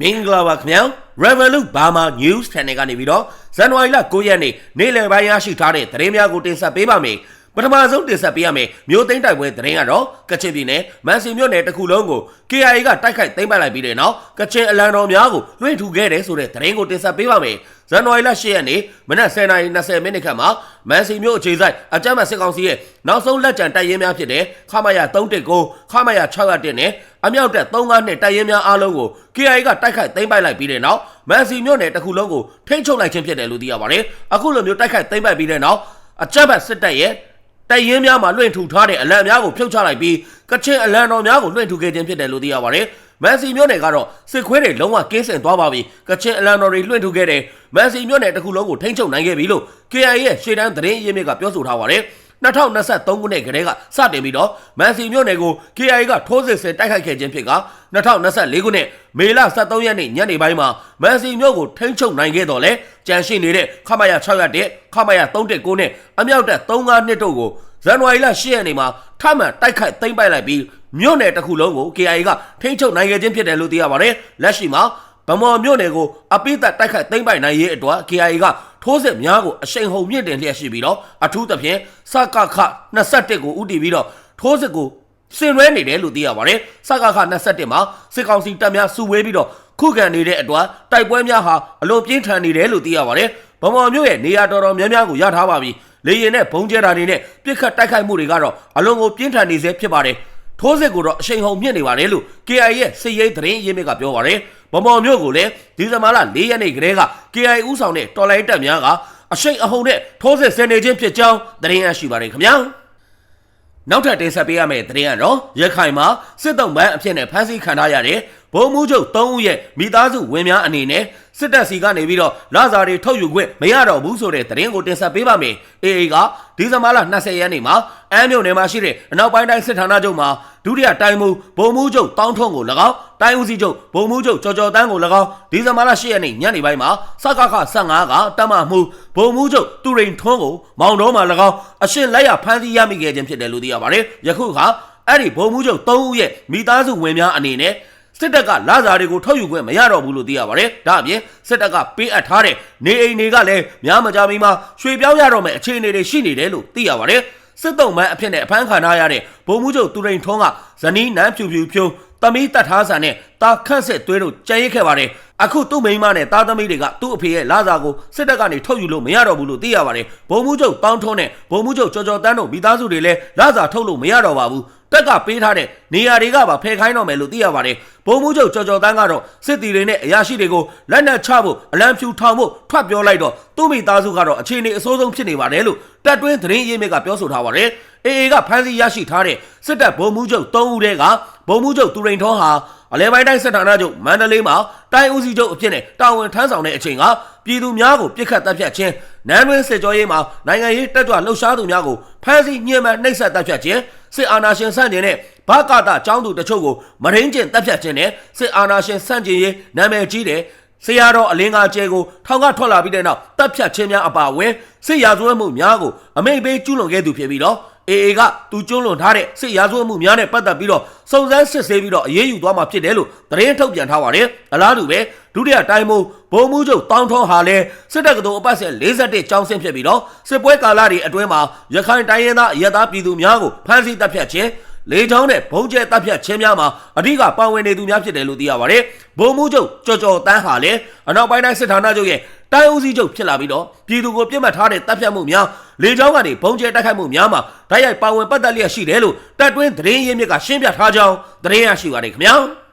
မင်္ဂလာပါခင်ဗျာ Revolut Burma News Channel ကနေပြီးတော့ဇန်နဝါရီလ9ရက်နေ့နေ့လယ်ပိုင်းရရှိထားတဲ့သတင်းများကိုတင်ဆက်ပေးပါမယ်ပထမဆုံးတင်ဆက်ပေးရမယ်မြို့သိမ်းတိုက်ပွဲသတင်းကတော့ကချင်ပြည်နယ်မန်စီမြို့နယ်တစ်ခုလုံးကို KIA ကတိုက်ခိုက်သိမ်းပိုက်လိုက်ပြီးတဲ့နောက်ကချင်အလံတော်များကိုလွှင့်ထူခဲ့တယ်ဆိုတဲ့သတင်းကိုတင်ဆက်ပေးပါမယ်ဇန်နဝါရီလ10ရက်နေ့မနက်10:20မိနစ်ခန့်မှာမန်စီမြို့အခြေစိုက်အကြမ်းဖက်စစ်ကောင်စီရဲ့နောက်ဆုံးလက်ကျန်တိုက်ရင်များဖြစ်တဲ့ခမာယာ319ခမာယာ601နဲ့ အမြောက်တပ်35နဲ့တိုက်ရင်များအားလုံးကို KIA ကတိုက်ခိုက်သိမ်းပိုက်လိုက်ပြီးတဲ့နောက်မန်စီမြို့နယ်တစ်ခုလုံးကိုထိန်းချုပ်လိုက်ခြင်းဖြစ်တယ်လို့သိရပါတယ်အခုလိုမျိုးတိုက်ခိုက်သိမ်းပိုက်ပြီးတဲ့နောက်အကြမ်းဖက်စစ်တပ်ရဲ့တိုက်ရင်များမှာလွှင့်ထူထားတဲ့အလံများကိုဖြုတ်ချလိုက်ပြီးကချင်အလံတော်များကိုလွှင့်ထူခဲ့ခြင်းဖြစ်တယ်လို့သိရပါတယ်။မန်စီမြို့နယ်ကတော့စစ်ခွေးတွေလုံးဝကင်းစင်သွားပါပြီ။ကချင်အလံတော်တွေလွှင့်ထူခဲ့တယ်။မန်စီမြို့နယ်တစ်ခုလုံးကိုထိန်းချုပ်နိုင်ခဲ့ပြီလို့ KIA ရဲ့ရှေ့တန်းသတင်းရင်းမြစ်ကပြောဆိုထားပါတယ်။ 2023ခုနှစ်ကတည်းကစတင်ပြီးတော့မန်စီမြို့နယ်ကို KIA ကထိုးစစ်ဆင်တိုက်ခိုက်ခဲ့ခြင်းဖြစ်က2024ခုနှစ်မေလ23ရက်နေ့ညနေပိုင်းမှာမန်စီမြို့ကိုထိန်းချုပ်နိုင်ခဲ့တော့လေကြံရှိနေတဲ့ခမရ601ခမရ319နဲ့အမြောက်တပ်35နှစ်တို့ကိုဇန်နဝါရီလ10ရက်နေ့မှာထမှန်တိုက်ခိုက်သိမ်းပိုက်လိုက်ပြီးမြို့နယ်တစ်ခုလုံးကို KIA ကထိန်းချုပ်နိုင်ခဲ့ခြင်းဖြစ်တယ်လို့သိရပါတယ်လက်ရှိမှာဗမော်မြို့နယ်ကိုအပိသက်တိုက်ခိုက်သိမ်းပိုက်နိုင်ရေးအတွက် KIA က ထိုးစစ်များကိုအရှိန်ဟုန်မြင့်တင်လျက်ရှိပြီးတော့အထူးသဖြင့်စကခ21ကိုဥတီပြီးတော့ထိုးစစ်ကိုစင်ရွဲနေတယ်လို့သိရပါတယ်စကခ21မှာစစ်ကောင်စီတပ်များစုဝေးပြီးတော့ခုခံနေတဲ့အတွက်တိုက်ပွဲများဟာအလွန်ပြင်းထန်နေတယ်လို့သိရပါတယ်ဗမော်မြို့ရဲ့နေရာတော်တော်များများကိုရထားပါပြီလေရင်နဲ့ဘုံကျဲတာတွေနဲ့ပြစ်ခတ်တိုက်ခိုက်မှုတွေကတော့အလွန်ကိုပြင်းထန်နေစေဖြစ်ပါတယ်ထိုးစစ်ကိုတော့အရှိန်ဟုန်မြင့်နေပါတယ်လို့ KIA ရဲ့စစ်ရေးသတင်းရင်းမြစ်ကပြောပါတယ်။ ဗမော်မြို့ကိုလည်းဒီဇင်ဘာလ၄ရက်နေ့ကတည်းက KIA ဥဆောင်တဲ့တော်လိုင်းတပ်များကအရှိန်အဟုန်နဲ့ထိုးစစ်ဆင်နေခြင်းဖြစ်ကြောင်းသတင်းရရှိပါတယ်ခင်ဗျာ။နောက်ထပ်တင်ဆက်ပေးရမယ့်သတင်းကတော့ရခိုင်မှာစစ်တုံးပန်းအဖြစ်နဲ့ဖမ်းဆီးခံထားရတဲ့ ဗိုလ်မှူးချုပ်၃ဦးရဲ့မိသားစုဝင်များအနေနဲ့စစ်တပ်စီကနေပြီးတော့လာဇာတွေထုတ်ယူခွင့်မရတော့ဘူးဆိုတဲ့သတင်းကိုတင်ဆက်ပေးပါမယ်။ AA ကဒီဇင်ဘာလ20ရက်နေ့မှာအမ်းမြို့နယ်မှာရှိတဲ့အနောက်ပိုင်းတိုင်းစစ်ဌာနချုပ်မှာဒုတိယတိုင်းမှုဗိုလ်မှူးချုပ်တောင်းထွန်းကို၎င်းတိုင်းဦးစီးချုပ်ဗိုလ်မှူးချုပ်ကျော်ကျော်တန်းကို၎င်းဒီဇင်ဘာလ10ရက်နေ့ညနေပိုင်းမှာစကခ15ကတမမှုဗိုလ်မှူးချုပ်တူရိန်ထွန်းကိုမောင်တော်မှာ၎င်းအရှင်လက်ရဖမ်းဆီးရမိခဲ့ခြင်းဖြစ်တယ်လို့သိရပါတယ်။ယခုခါအဲ့ဒီဗိုလ်မှူးချုပ်3ဦးရဲ့မိသားစုဝင်များအနေနဲ့ စစ်တပ်ကလာဇာတွေကိုထုတ်ယူခွင့်မရတော့ဘူးလို့သိရပါတယ်။ဒါအပြင်စစ်တပ်ကပေးအပ်ထားတဲ့နေအိမ်တွေကလည်းများမကြမီမှာရွှေပြောင်းရတော့မယ့်အခြေအနေတွေရှိနေတယ်လို့သိရပါတယ်။စစ်တုံးမန်းအဖြစ်နဲ့အဖမ်းခံထားရတဲ့ဗိုလ်မှူးချုပ်တူရိန်ထွန်းကဇနီးနန်းဖြူဖြူဖြိုးတမီးတတ်ထားဆန်နဲ့တာခန့်စစ်သွေးတို့ကြံရိတ်ခဲ့ပါတယ်။အခုသူ့မိန်းမနဲ့တာသမီးတွေကသူ့အဖေရဲ့လာဇာကိုစစ်တပ်ကနေထုတ်ယူလို့မရတော့ဘူးလို့သိရပါတယ်။ဗိုလ်မှူးချုပ်တောင်းထွန်းနဲ့ဗိုလ်မှူးချုပ်ကျော်ကျော်တန်းတို့မိသားစုတွေလည်းလာဇာထုတ်လို့မရတော့ပါဘူး။ တက်ကပေးထားတဲ့နေရာတွေကပါဖယ်ခိုင်းတော့မယ်လို့သိရပါတယ်။ဘုံမှုချုပ်ကြော်ကြော်တန်းကတော့စစ်တီတွေနဲ့အရာရှိတွေကိုလက်နက်ချဖို့အလံဖြူထောင်ဖို့ထွက်ပြောလိုက်တော့သူ့မိသားစုကတော့အခြေအနေအဆိုးဆုံးဖြစ်နေပါတယ်လို့တက်တွင်းသတင်းရင်းမြစ်ကပြောဆိုထားပါတယ်။ AA ကဖမ်းဆီးရရှိထားတဲ့စစ်တပ်ဘုံမှုချုပ်၃ဦးတည်းကဘုံမှုချုပ်သူရိန်ထွန်းဟာအလဲပိုင်းတိုင်းစစ်ဌာနချုပ်မန္တလေးမှာတိုင်းဦးစီးချုပ်အဖြစ်နဲ့တာဝန်ထမ်းဆောင်တဲ့အချိန်ကပြည်သူများကိုပြစ်ခတ်တပ်ဖြတ်ခြင်းနန်းတွင်းစစ်ကြောရေးမှာနိုင်ငံရေးတက်ကြွလှုပ်ရှားသူများကိုဖမ်းဆီးညှဉ်းပန်းနှိပ်စက်တပ်ဖြတ်ခြင်း စစ်အာဏာရှင်ဆန့်ကျင်တဲ့ဘာကာတာចောင်းသူတချို့ကိုမရင်းကျင်တပ်ဖြတ်ခြင်းနဲ့စစ်အာဏာရှင်ဆန့်ကျင်ရေးနာမည်ကြီးတဲ့ဆရာတော်အလင်းကားကျဲကိုထောင်ကထွက်လာပြီးတဲ့နောက်တပ်ဖြတ်ခြင်းများအပါအဝင်စစ်ရာဇဝတ်မှုများကိုအမိန့်ပေးကျူးလွန်ခဲ့သူဖြစ်ပြီးတော့ AA ကသူကျွလွန်ထားတဲ့စစ်ရာဇဝတ်မှုများနဲ့ပတ်သက်ပြီးတော့စုံစမ်းစစ်ဆေးပြီးတော့အရေးယူသွားမှာဖြစ်တယ်လို့သတင်းထုတ်ပြန်ထားပါတယ်။အလားတူပဲဒုတိယတိုင်းမှုဘုံမှုချုပ်တောင်းထွန်းဟာလည်းစစ်တပ်ကတော်အပတ်စဉ်41ကျောင်းဆင်းဖြစ်ပြီးတော့စစ်ပွဲကာလတွေအတွင်းမှာရခိုင်တိုင်းရင်းသားရဲသားပြည်သူများကိုဖမ်းဆီးတပ်ဖြတ်ခြင်း လေချောင်းနဲ့ဘုံကျဲတပ်ဖြတ်ခြင်းများမှာအဓိကပါဝင်နေသူများဖြစ်တယ်လို့သိရပါတယ်။ဘုံမှုချုပ်ကြော်ကြော်တန်းဟာလည်းအနောက်ပိုင်းတိုင်းစစ်ဌာနချုပ်ရဲ့တိုင်းဦးစီးချုပ်ဖြစ်လာပြီးတော့ပြည်သူကိုပြစ်မှတ်ထားတဲ့တပ်ဖြတ်မှုများလေချောင်းကနေဘုံကျဲတိုက်ခိုက်မှုများမှာဓာတ်ရိုက်ပါဝင်ပတ်သက်လျက်ရှိတယ်လို့တပ်တွင်းသတင်းရင်းမြစ်ကရှင်းပြထားကြောင်းသတင်းရရှိပါတယ်ခင်ဗျာ။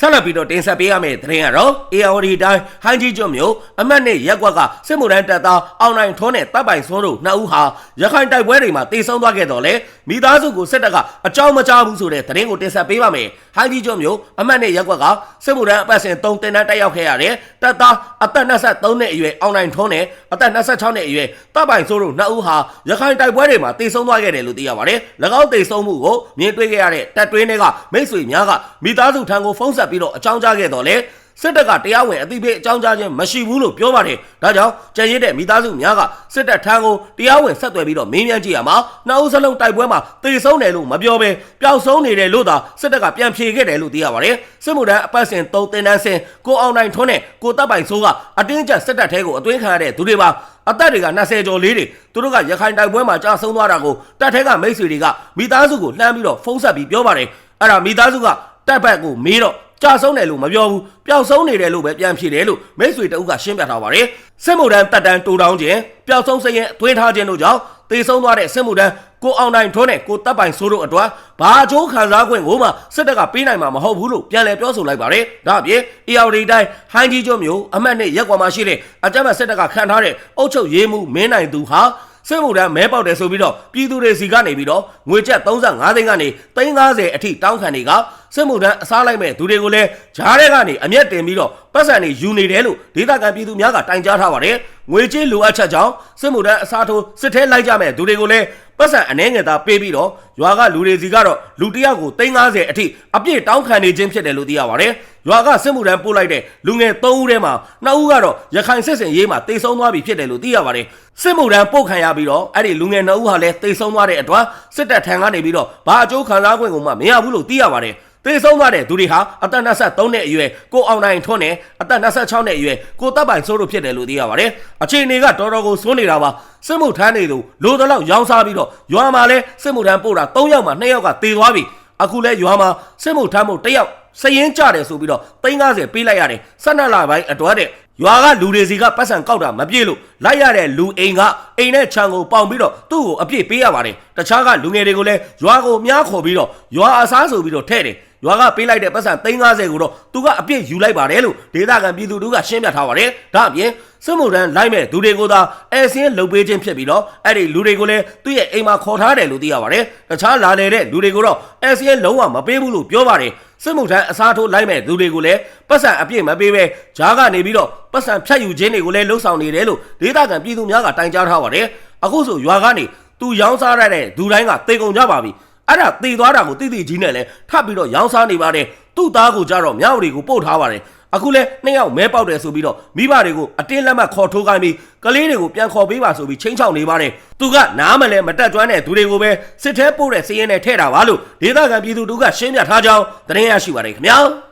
ဆက်လက်ပြီးတော့တင်ဆက်ပေးရမယ့်သတင်းကတော့ ARD တိုင်းဟိုင်းကြီးကျွန်းမြို့အမတ်နဲ့ရက်ကွက်ကစစ်မှုထမ်းတပ်သားအောင်နိုင်ထွန်းနဲ့တပ်ပိုင်စွန်းတို့နှစ်ဦးဟာရခိုင်တိုက်ပွဲတွေမှာတေဆုံးသွားခဲ့တော့လေမိသားစုကိုစစ်တပ်ကအကြောင်းမကြားဘူးဆိုတဲ့သတင်းကိုတင်ဆက်ပေးပါမယ်ဟိုင်းကြီးကျွန်းမြို့အမတ်နဲ့ရက်ကွက်ကစစ်မှုထမ်းအပတ်စဉ်3တင်တန်းတက်ရောက်ခဲ့ရတဲ့တပ်သားအသက်23နှစ်အရွယ်အောင်နိုင်ထွန်းနဲ့အသက်26နှစ်အရွယ်တပ်ပိုင်စွန်းတို့နှစ်ဦးဟာရခိုင်တိုက်ပွဲတွေမှာတေဆုံးသွားခဲ့တယ်လို့သိရပါတယ်၎င်းတေဆုံးမှုကိုမြင်တွေ့ခဲ့ရတဲ့တပ်တွင်းတွေကမိတ်ဆွေများကမိသားစုထံကိုဖုန်းဆက်ပြီးတော့အကြောင်းကြားခဲ့တော့လေစစ်တပ်ကတရားဝင်အသိပေးအကြောင်းကြားခြင်းမရှိဘူးလို့ပြောပါတယ်။ဒါကြောင့်ကြံရစ်တဲ့မိသားစုများကစစ်တပ်ထံကိုတရားဝင်ဆက်သွယ်ပြီးတော့မင်းမြန်းကြည့်ရမှာနှစ်ဦးစလုံးတိုက်ပွဲမှာတေဆုံးတယ်လို့မပြောဘဲပျောက်ဆုံးနေတယ်လို့သာစစ်တပ်ကပြန်ဖြေခဲ့တယ်လို့သိရပါတယ်။စစ်မှုထမ်းအပတ်စဉ်3တင်တန်းစဉ်ကိုအောင်နိုင်ထွန်းနဲ့ကိုတပ်ပိုင်ဆိုးကအတင်းကျပ်စစ်တပ်ထဲကိုအသွင်းခံရတဲ့သူတွေပါအသက်တွေက20ကျော်လေးတွေသူတို့ကရခိုင်တိုက်ပွဲမှာကြာဆုံးသွားတာကိုတပ်ထဲကမိတ်ဆွေတွေကမိသားစုကိုလှမ်းပြီးတော့ဖုန်းဆက်ပြီးပြောပါတယ်အဲ့ဒါမိသားစုကတပ်ဘက်ကိုမေးတော့ ကြာဆုံးတယ်လို့မပြောဘူးပျောက်ဆုံးနေတယ်လို့ပဲပြန်ဖြေတယ်လို့မိတ်ဆွေတအုပ်ကရှင်းပြထားပါတယ်စစ်မှုထမ်းတပ်တန်းတူတောင်းခြင်းပျောက်ဆုံးစရင်အသွင်းထားခြင်းတို့ကြောင့်တေဆုံးသွားတဲ့စစ်မှုထမ်းကိုအောင်နိုင်ထွန်းနဲ့ကိုတပ်ပိုင်ဆိုးတို့အတွက်ဘာအကျိုးခံစား권ကိုမှစစ်တပ်ကပေးနိုင်မှာမဟုတ်ဘူးလို့ပြန်လည်ပြောဆိုလိုက်ပါတယ်ဒါအပြင် ARD တိုင်းဟိုင်းကြီးကျွန်းမျိုးအမှတ်နဲ့ရက်ကွာမှာရှိတဲ့အကြမ်းဖက်စစ်တပ်ကခံထားတဲ့အုပ်ချုပ်ရေးမှုမင်းနိုင်သူဟာစစ်မှုထမ်းမဲပေါက်တယ်ဆိုပြီးတော့ပြည်သူတွေစီကနေပြီးတော့ငွေကျပ်35သိန်းကနေ350အထိတောင်းခံနေက စစ်မှုထမ်းအစားလိုက်မဲ့သူတွေကိုလည်းဂျားတဲ့ကနေအမျက်တင်ပြီးတော့ပတ်စံတွေယူနေတယ်လို့ဒေသခံပြည်သူများကတိုင်ကြားထားပါတယ်ငွေကြေးလိုအပ်ချက်ကြောင့်စစ်မှုထမ်းအစားထိုးစစ်ထဲလိုက်ကြမဲ့သူတွေကိုလည်းပတ်စံအနှဲငယ်သားပေးပြီးတော့ရွာကလူတွေစီကတော့လူတစ်ယောက်ကို350အထိအပြည့်တောင်းခံနေခြင်းဖြစ်တယ်လို့သိရပါတယ်ရွာကစစ်မှုထမ်းပို့လိုက်တဲ့လူငယ်3ဦးထဲမှာ2ဦးကတော့ရခိုင်စစ်စင်ရေးမှာတိတ်ဆုံးသွားပြီဖြစ်တယ်လို့သိရပါတယ်စစ်မှုထမ်းပို့ခံရပြီးတော့အဲ့ဒီလူငယ်2ဦးဟာလည်းတိတ်ဆုံးသွားတဲ့အတွက်စစ်တပ်ထံကနေပြီးတော့ဘာအကျိုးခံစား권ကိုမှမရဘူးလို့သိရပါတယ် သေဆုံးသွားတဲ့သူတွေဟာအသက်23နှစ်အရွယ်ကိုအောင်နိုင်ထွန်းနဲ့အသက်26နှစ်အရွယ်ကိုတပ်ပိုင်စိုးတို့ဖြစ်တယ်လို့သိရပါတယ်။အခြေအနေကတော်တော်ကိုစိုးနေတာပါ။စစ်မှုထမ်းတွေတို့လိုတလောက်ရောင်းစားပြီးတော့ရွာမှာလဲစစ်မှုထမ်းပို့တာ3ယောက်မှ2ယောက်ကသေသွားပြီ။အခုလဲရွာမှာစစ်မှုထမ်းမှု1ယောက်စရင်ကြတယ်ဆိုပြီးတော့350ပေးလိုက်ရတယ်။12လပိုင်းအတွက်တဲ့ရွာကလူတွေစီကပတ်စံကောက်တာမပြည့်လို့လိုက်ရတဲ့လူအိမ်ကအိမ်နဲ့ခြံကိုပေါင်ပြီးတော့သူ့ကိုအပြည့်ပေးရပါတယ်။တခြားကလူငယ်တွေကိုလည်းရွာကိုမြားခေါ်ပြီးတော့ရွာအစားဆိုပြီးတော့ထဲ့တယ်။ ရွာကပေးလိုက်တဲ့ပတ်စံ350ကိုတော့သူကအပြည့်ယူလိုက်ပါတယ်လို့ဒေသခံပြည်သူတို့ကရှင်းပြထားပါတယ်။ဒါအပြင်စစ်မှုထမ်းလိုက်မဲ့လူတွေကိုသာအဲစင်းလှုပ်ပေးခြင်းဖြစ်ပြီးတော့အဲ့ဒီလူတွေကိုလည်းသူ့ရဲ့အိမ်မှာခေါ်ထားတယ်လို့သိရပါတယ်။တခြားလာနေတဲ့လူတွေကိုတော့အဲစင်းလုံးဝမပေးဘူးလို့ပြောပါတယ်။စစ်မှုထမ်းအစားထိုးလိုက်မဲ့လူတွေကိုလည်းပတ်စံအပြည့်မပေးပဲဂျားကနေပြီးတော့ပတ်စံဖြတ်ယူခြင်းတွေကိုလည်းလှုပ်ဆောင်နေတယ်လို့ဒေသခံပြည်သူများကတိုင်ကြားထားပါတယ်။အခုဆိုရွာကနေသူရောင်းစားရတဲ့ဒူတိုင်းကတေကုန်ကြပါပြီ။ အဲ့ဒါတေသွားတာကိုတိတိကြီးနဲ့လဲထပ်ပြီးတော့ရောင်းစားနေပါတယ်သူ့သားကိုကြတော့မြောက်တွေကိုပို့ထားပါတယ်အခုလဲနှစ်ယောက်မဲပေါက်တယ်ဆိုပြီးတော့မိဘတွေကိုအတင်းလက်မှတ်ခေါ်ထိုးခိုင်းပြီးကလေးတွေကိုပြန်ခေါ်ပေးပါဆိုပြီးချင်းချောက်နေပါတယ်သူကနားမလဲမတက်ကြွတဲ့သူတွေကိုပဲစစ်ထဲပို့တဲ့စည်ရင်နဲ့ထဲ့တာပါလို့ဒေသခံပြည်သူတို့ကရှင်းပြထားကြောင်းသတင်းရရှိပါတယ်ခင်ဗျာ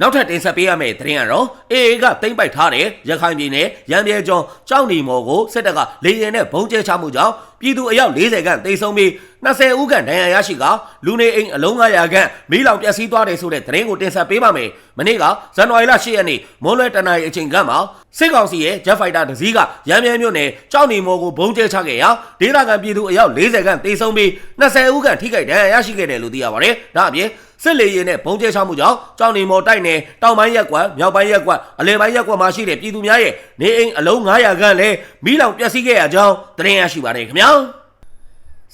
နောက်ထပ်တင်ဆက်ပေးရမယ့်သတင်းကတော့အေအေကတိမ့်ပိုက်ထားတဲ့ရခိုင်ပြည်နယ်ရံပြဲကျောင်းကြောက်နေမော်ကိုစစ်တပ်ကလေရင်နဲ့ဘုံကျဲချမှုကြောင့်ပြည်သူအယောက်40ခန့်တိတ်ဆုံးပြီး20ဦးခန့်ဒဏ်ရာရရှိကလူနေအိမ်အလုံး900ခန့်မိလောင်ပျက်စီးသွားတယ်ဆိုတဲ့သတင်းကိုတင်ဆက်ပေးပါမယ်။မနေ့ကဇန်နဝါရီလ10ရက်နေ့မွန်းလွဲတနအီအချိန်ကမှစစ်ကောင်စီရဲ့ Jet Fighter တစ်စီးကရမ်းမြဲမြို့နယ်ကြောက်နေမော်ကိုဘုံကျဲချခဲ့ရာဒေသခံပြည်သူအယောက်40ခန့်တိတ်ဆုံးပြီး20ဦးခန့်ထိခိုက်ဒဏ်ရာရရှိခဲ့တယ်လို့သိရပါတယ်။ဒါအပြင် စစ်လေရင်နဲ့ဘုံကျဲချမှုကြောင့်ကြောင်နေမော်တိုက်နယ်တောင်ပိုင်းရက်ကွက်မြောက်ပိုင်းရက်ကွက်အလယ်ပိုင်းရက်ကွက်မှာရှိတဲ့ပြည်သူများရဲ့နေအိမ်အလုံး900ခန့်လည်းမိလောင်ပျက်စီးခဲ့ရကြောင်းသတင်းရရှိပါတယ်ခင်ဗျာ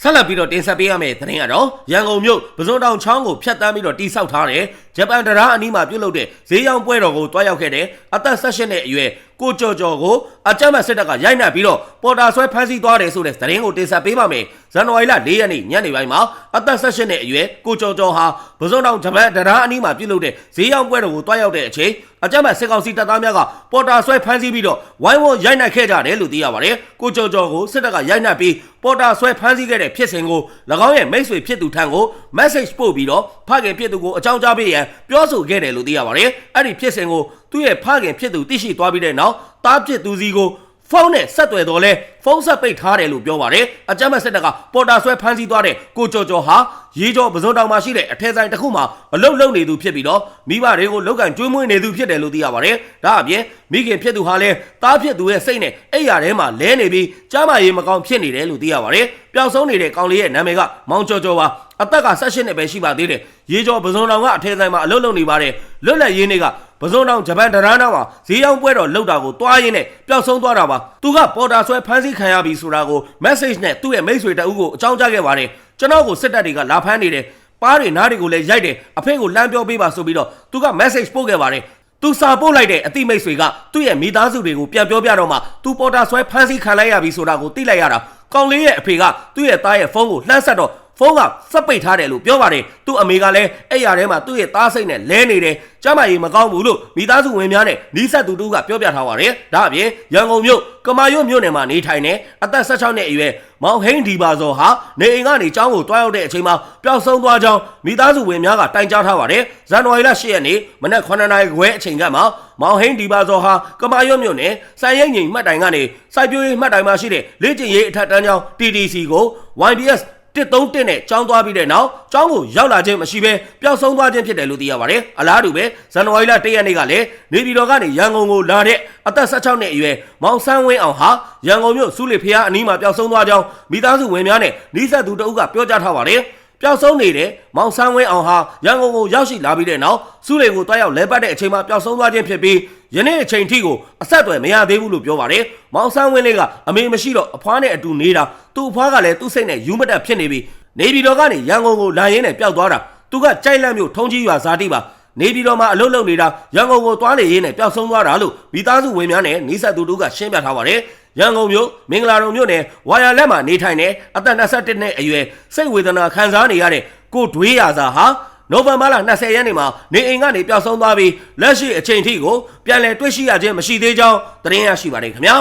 ဆက်လက်ပြီးတော့တင်ဆက်ပေးရမယ့်သတင်းကတော့ရန်ကုန်မြို့ပဇွန်တောင်ချောင်းကိုဖျက်ဆီးပြီးတော့တိစောက်ထားတဲ့ ဂျပန်တရားအနီးမှာပြုလုပ်တဲ့ဈေးရောင်းပွဲတော်ကိုတွားရောက်ခဲ့တဲ့အသက်16နှစ်အရွယ်ကိုကျော်ကျော်ကိုအကြမ်းဖက်စစ်တပ်ကရိုက်နှက်ပြီးတော့ပေါ်တာဆွဲဖမ်းဆီးသွားတယ်ဆိုတဲ့သတင်းကိုတင်ဆက်ပေးပါမယ်။ဇန်နဝါရီလ၄ရက်နေ့ညနေပိုင်းမှာအသက်16နှစ်အရွယ်ကိုကျော်ကျော်ဟာပဇွန်တောင်ဂျပန်တရားအနီးမှာပြုလုပ်တဲ့ဈေးရောင်းပွဲတော်ကိုတွားရောက်တဲ့အချိန်အကြမ်းဖက်စစ်ကောင်စီတပ်သားများကပေါ်တာဆွဲဖမ်းဆီးပြီးတော့ဝိုင်းဝန်းရိုက်နှက်ခဲ့ကြတယ်လို့သိရပါတယ်။ကိုကျော်ကျော်ကိုစစ်တပ်ကရိုက်နှက်ပြီးပေါ်တာဆွဲဖမ်းဆီးခဲ့တဲ့ဖြစ်စဉ်ကို၎င်းရဲ့မိတ်ဆွေဖြစ်သူထံကို message ပို့ပြီးတော့ဖခင်ဖြစ်သူကိုအကြောင်းကြားပေးရန်ပြောဆိုခဲ့တယ်လို့သိရပါတယ်။အဲ့ဒီဖြစ်စဉ်ကိုသူ့ရဲ့ဖခင်ဖြစ်သူသိရှိသွားပြီးတဲ့နောက်တားဖြစ်သူစီကိုဖုန်းနဲ့ဆက်သွယ်တော့လဲဖုန်းဆက်ပိတ်ထားတယ်လို့ပြောပါတယ်အကြမ်းမဲ့စစ်တပ်ကပေါ်တာဆွဲဖမ်းဆီးသွားတဲ့ကိုကျော်ကျော်ဟာရေးကျော်ပစုံတောင်မှာရှိတဲ့အထက်ဆိုင်တစ်ခုမှာအလုတ်လုံနေသူဖြစ်ပြီးတော့မိဘတွေကိုလောက်ကန်ကျွေးမွေးနေသူဖြစ်တယ်လို့သိရပါတယ်ဒါအပြင်မိခင်ဖြစ်သူဟာလည်းတားဖြစ်သူရဲ့စိတ်နဲ့အိယာထဲမှာလဲနေပြီးကြားမရေးမကောင်းဖြစ်နေတယ်လို့သိရပါတယ်ပျောက်ဆုံးနေတဲ့ကောင်လေးရဲ့နာမည်ကမောင်ကျော်ကျော်ပါ အသက်က16နှစ်ပဲရှိပါသေးတယ်ရေးကျော်ပစုံတောင်ကအထက်ဆိုင်မှာအလုတ်လုံနေပါတယ်လွတ်လပ်ရေးနေ့ကပစုံတောင်ဂျပန်ဒရာနာမှာဈေးရောင်းပွဲတော်လှုပ်တာကိုတွားရင်းနဲ့ပျောက်ဆုံးသွားတာပါသူကပေါ်တာဆွဲဖမ်းဆီးခံရပြီဆိုတာကို message နဲ့သူ့ရဲ့မိတ်ဆွေတအုပ်ကိုအကြောင်းကြားခဲ့ပါတယ်ကျွန်တော်ကိုစစ်တပ်တွေကလာဖမ်းနေတယ်ပါးတွေနားတွေကိုလည်းရိုက်တယ်အဖေကိုလမ်းပြောပေးပါဆိုပြီးတော့သူက message ပို့ခဲ့ပါတယ်သူစာပို့လိုက်တဲ့အတိမိတ်ဆွေကသူ့ရဲ့မိသားစုတွေကိုပြန်ပြောပြတော့မှသူပေါ်တာဆွဲဖမ်းဆီးခံလိုက်ရပြီဆိုတာကိုသိလိုက်ရတာကောင်လေးရဲ့အဖေကသူ့ရဲ့သားရဲ့ဖုန်းကိုလှမ်းဆက်တော့ ဖဖုန်းကစက်ပိတ်ထားတယ်လို့ပြောပါတယ်သူ့အမေကလည်းအဲ့ရထဲမှာသူ့ရဲ့သားစိတ်နဲ့လဲနေတယ်ကျမကြီးမကောင်းဘူးလို့မိသားစုဝင်များနဲ့နီးစပ်သူတို့ကပြောပြထားပါတယ်ဒါအပြင်ရန်ကုန်မြို့ကမာရွတ်မြို့နယ်မှာနေထိုင်နေအသက်16နှစ်အရွယ်မောင်ဟိန်းဒီပါဇော်ဟာနေအိမ်ကနေကျောင်းကိုတွားရောက်တဲ့အချိန်မှာပျောက်ဆုံးသွားကြောင်းမိသားစုဝင်များကတိုင်ကြားထားပါတယ်ဇန်နဝါရီလ10ရက်နေ့မနက်9နာရီခွဲအချိန်ကမှမောင်ဟိန်းဒီပါဇော်ဟာကမာရွတ်မြို့နယ်စံရိပ်ငိမ်မှတ်တိုင်ကနေစိုက်ပျိုးရေးမှတ်တိုင်မှာရှိတဲ့လေ့ကျင့်ရေးအထက်တန်းကျောင်း TTC ကို YBS 131နဲ့ကျောင်းသွားပြီးတဲ့နောက်ကျောင်းကိုရောက်လာခြင်းမရှိဘဲပျောက်ဆုံးသွားခြင်းဖြစ်တယ်လို့သိရပါတယ်။အလားတူပဲဇန်နဝါရီလ1ရက်နေ့ကလည်းနေပြည်တော်ကနေရန်ကုန်ကိုလာတဲ့အသက်16နှစ်အရွယ်မောင်ဆန်းဝင်းအောင်ဟာရန်ကုန်မြို့စုလီဖျားအနီးမှာပျောက်ဆုံးသွားကြောင်းမိသားစုဝင်များနဲ့နှိစက်သူတအုပ်ကပြောကြားထားပါတယ်။ပျောက်ဆုံးနေတဲ့မောင်ဆန်းဝင်းအောင်ဟာရန်ကုန်ကိုရောက်ရှိလာပြီးတဲ့နောက်စုလီကိုတွားရောက်လဲပတ်တဲ့အချိန်မှာပျောက်ဆုံးသွားခြင်းဖြစ်ပြီး ယနေ့အချိန်ထိကိုအဆက်အသွယ်မရသေးဘူးလို့ပြောပါတယ်။မောင်ဆန်းဝင်းလေးကအမေမရှိတော့အဖွားနဲ့အတူနေတာသူ့အဖွားကလည်းသူ့စိတ်နဲ့ယူမတက်ဖြစ်နေပြီးနေပြည်တော်ကနေရန်ကုန်ကိုလာရင်းနဲ့ပျောက်သွားတာသူကကြိုက်လက်မျိုးထုံးကြီးရွာဇာတိပါနေပြည်တော်မှာအလုပ်လုပ်နေတာရန်ကုန်ကိုသွားနေရင်းနဲ့ပျောက်ဆုံးသွားတာလို့မိသားစုဝင်များနဲ့နှိဆက်သူတို့ကရှင်းပြထားပါတယ်ရန်ကုန်မြို့မင်္ဂလာတုံမြို့နယ်ဝါယာလက်မှာနေထိုင်တဲ့အသက်21နှစ်အရွယ်စိတ်ဝေဒနာခံစားနေရတဲ့ကိုဒွေးရာစာဟာ နိုဝင်ဘာလ20ရက်နေ့မှာနေအိမ်ကနေပျောက်ဆုံးသွားပြီးလက်ရှိအချိန်ထိကိုပြန်လည်တွေ့ရှိရခြင်းမရှိသေးကြောင်းသတင်းရရှိပါတယ်ခင်ဗျာ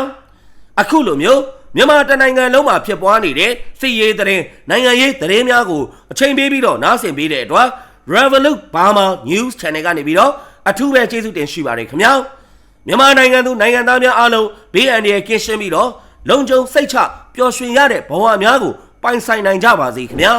အခုလိုမျိုးမြန်မာတနိုင်ငံလုံးမှာဖြစ်ပွားနေတဲ့စစ်ရေးသတင်းနိုင်ငံရေးသတင်းများကိုအချိန်ပေးပြီးတော့နားဆင်ပေးတဲ့အတွက် Revolut Burma News Channel ကနေပြီးတော့အထူးပဲကျေးဇူးတင်ရှိပါတယ်ခင်ဗျာမြန်မာနိုင်ငံသူနိုင်ငံသားများအားလုံးဘေးအန္တရာယ်ကင်းရှင်းပြီးတော့လုံခြုံစိတ်ချပျော်ရွှင်ရတဲ့ဘဝများကိုပိုင်ဆိုင်နိုင်ကြပါစေခင်ဗျာ